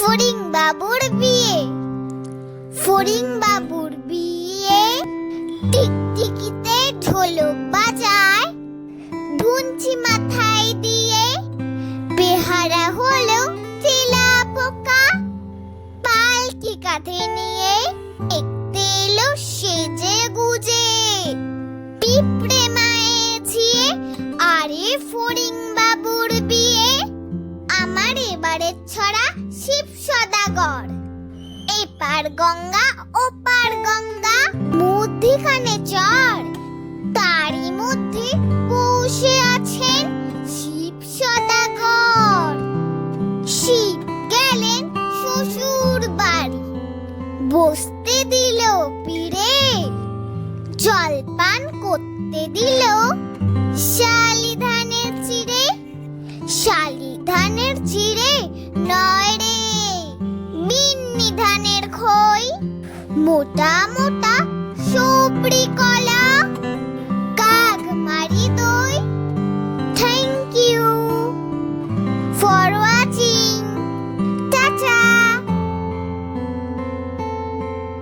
Foreign বাবুর বিয়ে। Foreign বাবুর বিয়ে টিকটিকিতে ঢোলক বাজায়। ধুনচি মাথায় দিয়ে বেহারা হলো চিলা পোকা। পালকি কাঁধে নিয়ে দেখতে এলো সেজে গুজে। পিঁপড়ে মায়ে ঝিয়ে আরে ফরিং শিব সদাগর এপার গঙ্গা, ওপার গঙ্গা, মধ্যিখানে চর। তারই মধ্যে বসে আছেন শিব সদাগর শিব গেলেন শ্বশুর বাড়ি। বসতে দিল পীরে জলপান করতে দিল শালি ধানের চিড়ে। শালি ধানের চিড়ে নয় ধানের খই। মোটা মোটা সুপড়ি কলা